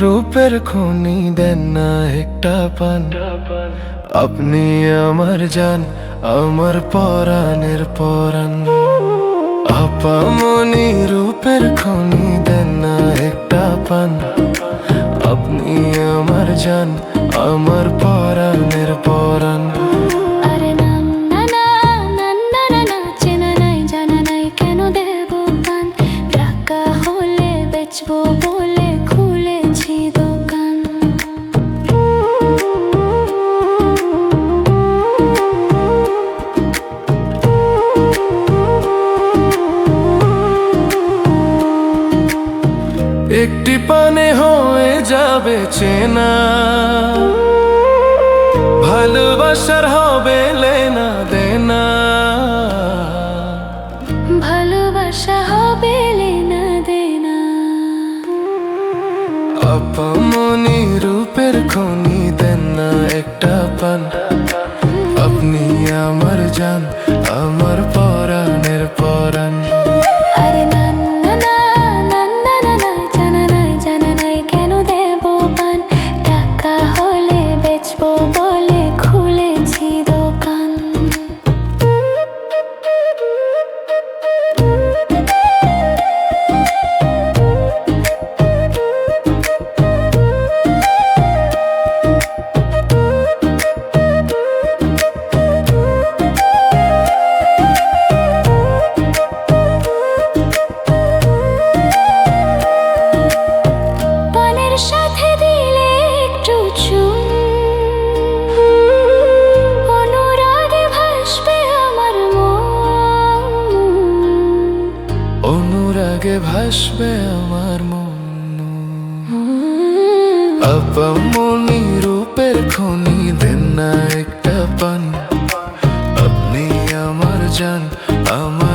রূপের খনি, দেন না একটা পান। আপনি আমার জান, আমার পরাণের পরাণ। আপামনি রূপের খনি, দেন না একটা পান। আপনি আমার জান, আমার পরাণের পরাণ। আরে না একটি পানে হয়ে যাবে চেনা। ভালোবাসার হবে লেনা দেনা। ভালোবাসা হবে লেনা দেনা। আপামনি খুলেছি। অনুরাগে ভাসবে আমার মন। আপামনি রূপের খনি, দেন না একটা পান। আপনি আমার জান, আমার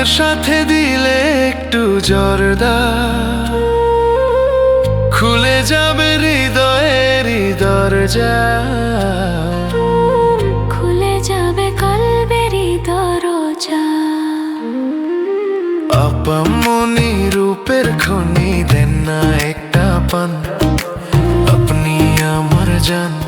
রঙের সাথে দিলে একটু জর্দা। খুলে যাবে হৃদয়ের দরজা। খুলে যাবে কলবের দরজা। অপমনি রূপের খনি দেন না একটা পান। আপনি আমার জান।